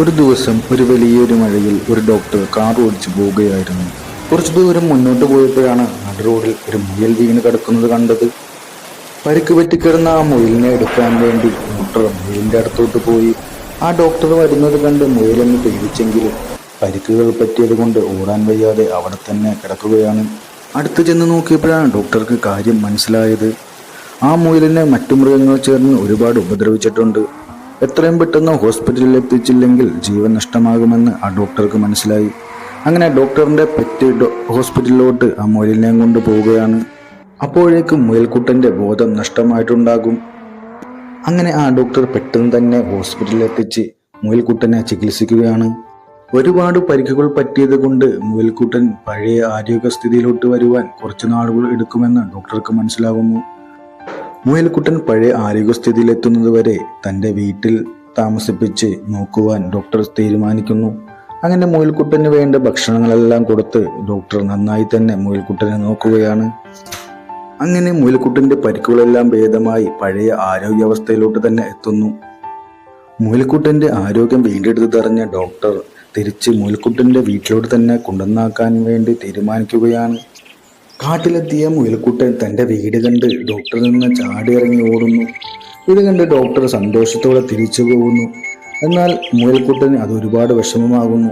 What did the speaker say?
ഒരു ദിവസം ഒരു വലിയൊരു മഴയിൽ ഒരു ഡോക്ടർ കാർ ഓടിച്ചു പോവുകയായിരുന്നു കുറച്ചു ദൂരം മുന്നോട്ട് പോയപ്പോഴാണ് നട റോഡിൽ ഒരു മുയൽ വീണ് കിടക്കുന്നത് കണ്ടത്. പരിക്ക് പറ്റിക്കിടന്ന ആ മുയലിനെ എടുക്കാൻ വേണ്ടി ഡോക്ടർ മുയലിന്റെ അടുത്തോട്ട് പോയി. ആ ഡോക്ടർ വരുന്നത് കണ്ട് മുയലെന്ന് പേടിച്ചെങ്കിലും പരിക്കുകൾ പറ്റിയത് കൊണ്ട് ഓടാൻ വയ്യാതെ അവിടെ തന്നെ കിടക്കുകയാണ്. അടുത്ത് ചെന്ന് നോക്കിയപ്പോഴാണ് ഡോക്ടർക്ക് കാര്യം മനസ്സിലായത്. ആ മുയലിനെ മറ്റു മൃഗങ്ങൾ ചേർന്ന് ഒരുപാട് ഉപദ്രവിച്ചിട്ടുണ്ട്. എത്രയും പെട്ടെന്ന് ഹോസ്പിറ്റലിൽ എത്തിച്ചില്ലെങ്കിൽ ജീവൻ നഷ്ടമാകുമെന്ന് ആ ഡോക്ടർക്ക് മനസ്സിലായി. അങ്ങനെ ഡോക്ടറിന്റെ പെറ്റ് ഹോസ്പിറ്റലിലോട്ട് ആ മുയലിനെ കൊണ്ട് പോവുകയാണ് അപ്പോഴേക്കും മുയൽക്കുട്ടന്റെ ബോധം നഷ്ടമായിട്ടുണ്ടാകും. അങ്ങനെ ആ ഡോക്ടർ പെട്ടെന്ന് തന്നെ ഹോസ്പിറ്റലിൽ എത്തിച്ച് മുയൽക്കുട്ടനെ ചികിത്സിക്കുകയാണ്. ഒരുപാട് പരിക്കുകൾ പറ്റിയത് കൊണ്ട് മുയൽക്കുട്ടൻ പഴയ ആരോഗ്യസ്ഥിതിയിലോട്ട് വരുവാൻ കുറച്ച് നാളുകൾ എടുക്കുമെന്ന് ഡോക്ടർക്ക് മനസ്സിലാകുന്നു. മുയൽക്കുട്ടൻ പഴയ ആരോഗ്യസ്ഥിതിയിലെത്തുന്നതുവരെ തന്റെ വീട്ടിൽ താമസിപ്പിച്ച് നോക്കുവാൻ ഡോക്ടർ തീരുമാനിക്കുന്നു. അങ്ങനെ മുയൽക്കുട്ടന് വേണ്ട ഭക്ഷണങ്ങളെല്ലാം കൊടുത്ത് ഡോക്ടർ നന്നായി തന്നെ മുയൽക്കുട്ടനെ നോക്കുകയാണ്. അങ്ങനെ മുയൽക്കുട്ടന്റെ പരിക്കുകളെല്ലാം ഭേദമായി പഴയ ആരോഗ്യാവസ്ഥയിലോട്ട് തന്നെ എത്തുന്നു. മുയൽക്കുട്ടന്റെ ആരോഗ്യം വീണ്ടെടുത്തറിഞ്ഞ ഡോക്ടർ തിരിച്ച് മുയൽക്കുട്ടന്റെ വീട്ടിലോട്ട് തന്നെ കൊണ്ടുവന്നാക്കാൻ വേണ്ടി തീരുമാനിക്കുകയാണ്. കാട്ടിലെത്തിയ മുയൽക്കുട്ടൻ തന്റെ വീട് കണ്ട് ഡോക്ടറിൽ നിന്ന് ചാടിയിറങ്ങി ഓടുന്നു. ഇത് കണ്ട് ഡോക്ടർ സന്തോഷത്തോടെ തിരിച്ചു പോകുന്നു. എന്നാൽ മുയൽക്കുട്ടന് അത് ഒരുപാട് വിഷമമാകുന്നു.